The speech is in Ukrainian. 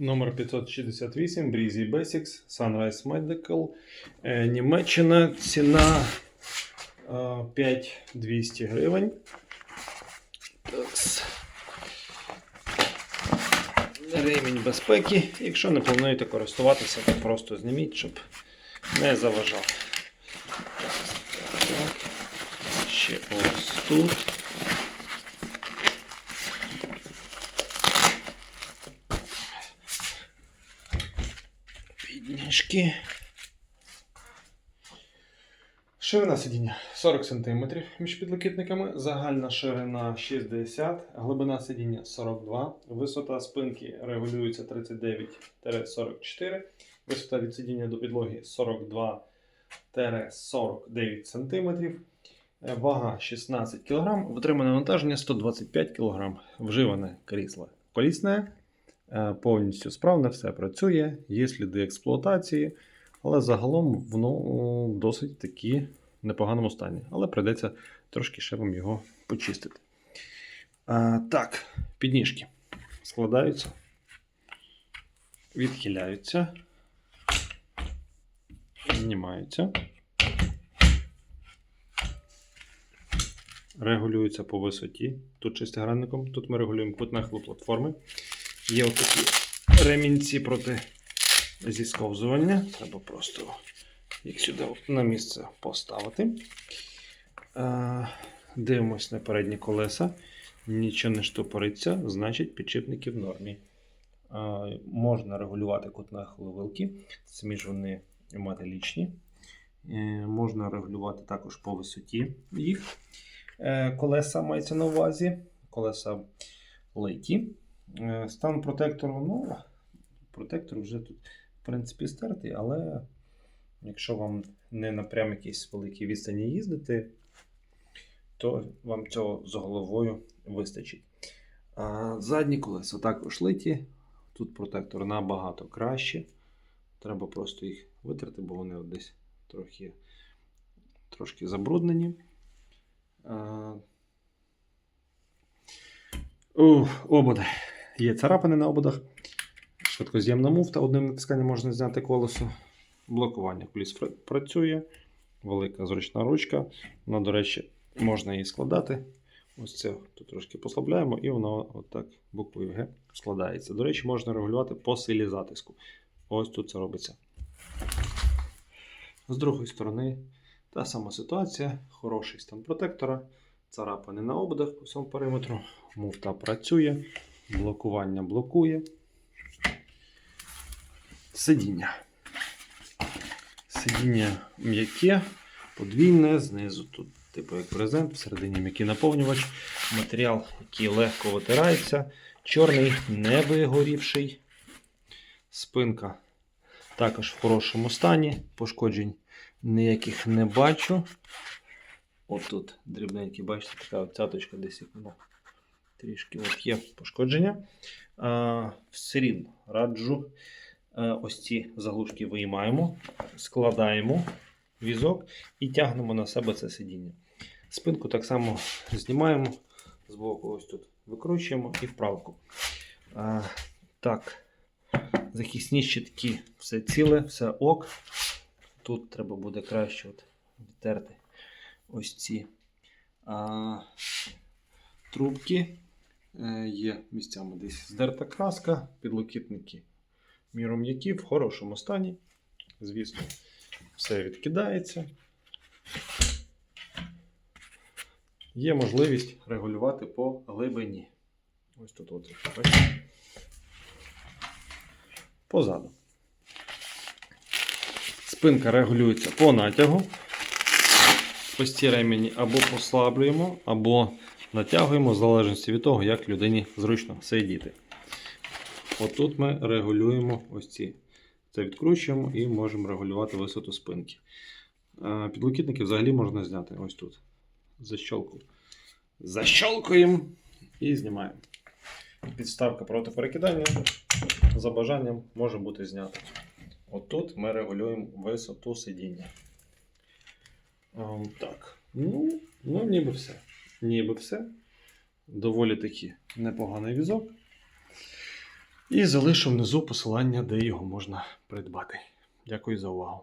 Номер 568 Breezy Basics Sunrise Medical. Е, Німеччина. Ціна е, 5200 гривень. Такс. Ремінь безпеки. Якщо не плануєте користуватися, то просто зніміть, щоб не заважав. Так. Ще ось тут. Підніжки. Ширина сидіння 40 см між підлокітниками, загальна ширина 60 глибина сидіння 42, висота спинки регулюється 39-44, висота від сидіння до підлоги 42-49 см, вага 16 кг, витримане навантаження 125 кг, вживане крісло колісне, е, повністю справне, все працює, є сліди експлуатації, але загалом воно досить таки непоганому стані. Але прийдеться трошки ще вам його почистити. А, так, підніжки складаються, відхиляються, знімаються, регулюються по висоті. Тут шестигранником, тут ми регулюємо кут нахилу платформи. Є отакі ремінці проти зісковзування. Треба просто їх сюди на місце поставити. Дивимось на передні колеса. Нічого не штопориться, значить підшипники в нормі. Можна регулювати кут нахилу вилки, самі ж вони металічні. Е, Можна регулювати також по висоті їх. Е, Колеса мається на увазі. Колеса литі. Е, Стан протектору, ну, протектор вже тут, в принципі, стертий, але якщо вам не на прям якійсь великій відстані їздити, то вам цього з головою вистачить. Задні колеса також литі. Тут протектор набагато краще. Треба просто їх витерти, бо вони десь трохи, трошки забруднені. Ободи. Є царапини на ободах. Швидкоз'ємна муфта, одним натисканням можна зняти колесо. Блокування коліс працює. Велика зручна ручка. Вона, до речі, можна її складати. Ось це тут трошки послабляємо, і воно отак буквою Г складається. До речі, можна регулювати по силі затиску. Ось тут це робиться. З другої сторони, та сама ситуація. Хороший стан протектора. Царапини на ободах по всьому периметру. Муфта працює. Блокування блокує. Сидіння. Сидіння м'яке, подвійне, знизу тут, типу як брезент, всередині м'який наповнювач. Матеріал, який легко витирається. Чорний, не вигорівший. Спинка також в хорошому стані. Пошкоджень ніяких не бачу. От тут дрібненький, бачите, така цяточка десь ну, трішки от є пошкодження. А, все рівно раджу. Е, Ось ці заглушки виймаємо, складаємо візок і тягнемо на себе це сидіння. Спинку так само знімаємо з боку, ось тут викручуємо і вправку. А, так, захисні щитки, все ціле, все ок. Тут треба буде краще от відтерти ось ці а, трубки. Е, Є місцями десь здерта краска, підлокітники міру м'які в хорошому стані. Звісно, все відкидається. Є можливість регулювати по глибині. Ось тут от. Позаду. Спинка регулюється по натягу. Ось ці ремені або послаблюємо, або натягуємо, в залежності від того, як людині зручно сидіти. Отут ми регулюємо ось ці. Це відкручуємо і можемо регулювати висоту спинки. Е, Підлокітники взагалі можна зняти ось тут. Защолку. Защолкуємо і знімаємо. Підставка проти перекидання за бажанням може бути знята. Отут ми регулюємо висоту сидіння. Ем, Так. Ну, ну, ніби все. Ніби все. Доволі таки непоганий візок. І залишу внизу посилання, де його можна придбати. Дякую за увагу.